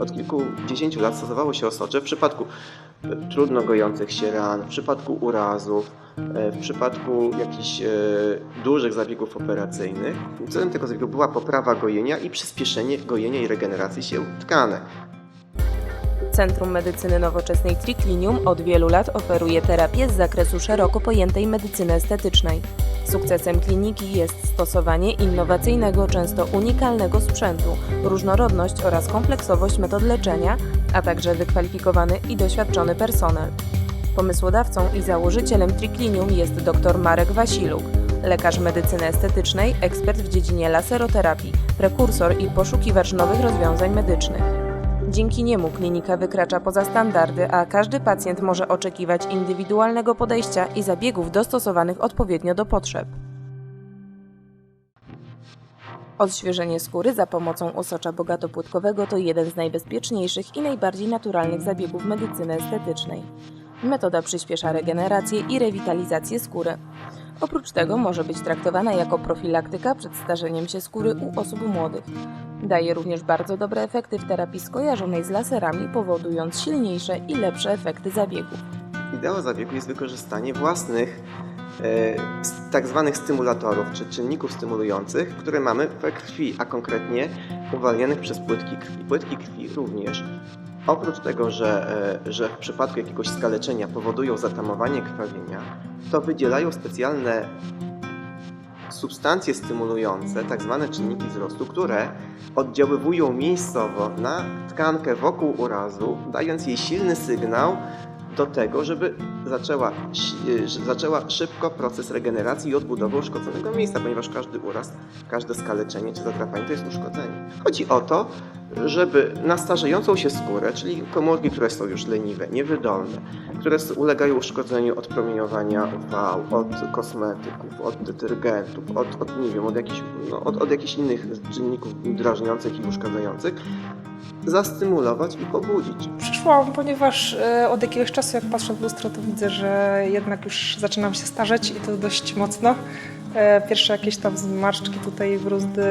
Od kilkudziesięciu lat stosowało się osocze w przypadku e, trudno gojących się ran, w przypadku urazów, e, w przypadku jakichś e, dużych zabiegów operacyjnych. Celem tego zabiegu była poprawa gojenia i przyspieszenie gojenia i regeneracji sił tkanek. Centrum Medycyny Nowoczesnej Triclinium od wielu lat oferuje terapię z zakresu szeroko pojętej medycyny estetycznej. Sukcesem kliniki jest stosowanie innowacyjnego, często unikalnego sprzętu, różnorodność oraz kompleksowość metod leczenia, a także wykwalifikowany i doświadczony personel. Pomysłodawcą i założycielem Triclinium jest dr Marek Wasiluk, lekarz medycyny estetycznej, ekspert w dziedzinie laseroterapii, prekursor i poszukiwacz nowych rozwiązań medycznych. Dzięki niemu klinika wykracza poza standardy, a każdy pacjent może oczekiwać indywidualnego podejścia i zabiegów dostosowanych odpowiednio do potrzeb. Odświeżenie skóry za pomocą osocza bogatopłytkowego to jeden z najbezpieczniejszych i najbardziej naturalnych zabiegów medycyny estetycznej. Metoda przyspiesza regenerację i rewitalizację skóry. Oprócz tego może być traktowana jako profilaktyka przed starzeniem się skóry u osób młodych. Daje również bardzo dobre efekty w terapii skojarzonej z laserami, powodując silniejsze i lepsze efekty zabiegów. Ideą zabiegu jest wykorzystanie własnych e, tak zwanych stymulatorów, czy czynników stymulujących, które mamy we krwi, a konkretnie uwalnianych przez płytki krwi. Płytki krwi również, oprócz tego, że, e, że w przypadku jakiegoś skaleczenia powodują zatamowanie krwawienia, to wydzielają specjalne substancje stymulujące, tak zwane czynniki wzrostu, które oddziaływują miejscowo na tkankę wokół urazu, dając jej silny sygnał do tego, żeby zaczęła, że zaczęła szybko proces regeneracji i odbudowy uszkodzonego miejsca, ponieważ każdy uraz, każde skaleczenie czy zadrapanie to jest uszkodzenie. Chodzi o to, żeby na starzejącą się skórę, czyli komórki, które są już leniwe, niewydolne, które ulegają uszkodzeniu od promieniowania UV, od kosmetyków, od detergentów, od, od nie wiem, od jakichś, no, od, od jakichś innych czynników drażniących i uszkadzających, zastymulować i pobudzić. Przyszłam, ponieważ e, od jakiegoś czasu, jak patrzę w lustro, to widzę, że jednak już zaczynam się starzeć i to dość mocno. E, Pierwsze jakieś tam zmarszczki tutaj, bruzdy,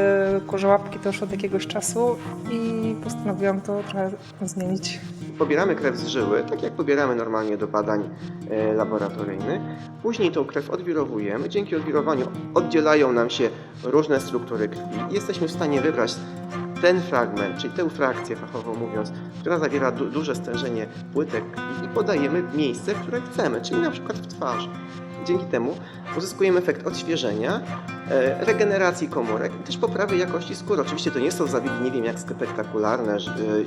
kurze łapki to już od jakiegoś czasu i postanowiłam to trochę zmienić. Pobieramy krew z żyły, tak jak pobieramy normalnie do badań e, laboratoryjnych. Później tą krew odwirowujemy. Dzięki odwirowaniu oddzielają nam się różne struktury krwi. Jesteśmy w stanie wybrać ten fragment, czyli tę frakcję fachowo mówiąc, która zawiera du duże stężenie płytek krwi i podajemy miejsce, które chcemy, czyli na przykład w twarzy. Dzięki temu uzyskujemy efekt odświeżenia, e, regeneracji komórek i też poprawy jakości skóry. Oczywiście to nie są zabiegi, nie wiem jak spektakularne, e,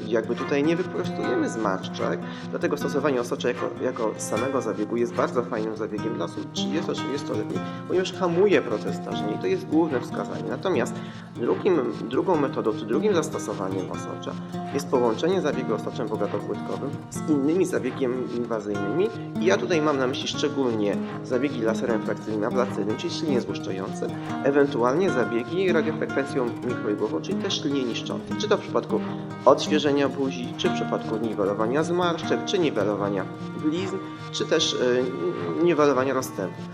jakby tutaj nie wyprostujemy zmarszczek, dlatego stosowanie osocza jako, jako samego zabiegu jest bardzo fajnym zabiegiem dla osób 30-30-letnich, ponieważ hamuje proces starzenia i to jest główne wskazanie. Natomiast drugim, drugą metodą, czy drugim zastosowaniem osocza jest połączenie zabiegu osoczem bogatopłytkowym z innymi zabiegiem inwazyjnymi i ja tutaj mam na myśli szczególnie zabiegi laserem frakcyjnym ablacyjnym, czyli silnie złuszczające, ewentualnie zabiegi radiofrekwencją mikroigłową, czyli też silnie niszczące. Czy to w przypadku odświeżenia buzi, czy w przypadku niwelowania zmarszczek, czy niwelowania blizn, czy też yy, niwelowania rozstępów.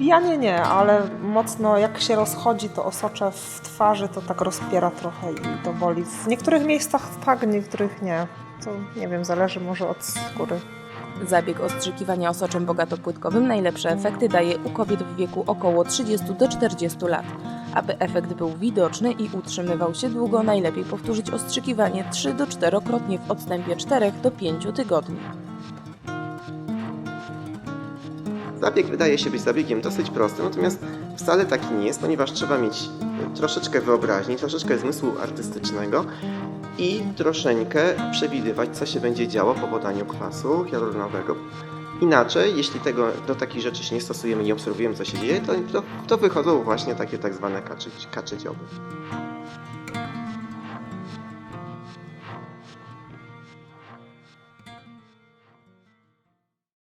Ja nie, nie, ale mocno jak się rozchodzi to osocze w twarzy, to tak rozpiera trochę i to boli. W niektórych miejscach tak, w niektórych nie. To nie wiem, zależy może od skóry. Zabieg ostrzykiwania osoczem bogatopłytkowym najlepsze efekty daje u kobiet w wieku około 30 do 40 lat. Aby efekt był widoczny i utrzymywał się długo, najlepiej powtórzyć ostrzykiwanie 3 do 4-krotnie w odstępie 4 do 5 tygodni. Zabieg wydaje się być zabiegiem dosyć prostym, natomiast wcale taki nie jest, ponieważ trzeba mieć troszeczkę wyobraźni, troszeczkę zmysłu artystycznego i troszeczkę przewidywać, co się będzie działo po podaniu kwasu hialuronowego. Inaczej, jeśli tego, do takich rzeczy się nie stosujemy nie obserwujemy, co się dzieje, to, to, to wychodzą właśnie takie tak zwane kaczy, kaczy dzioby.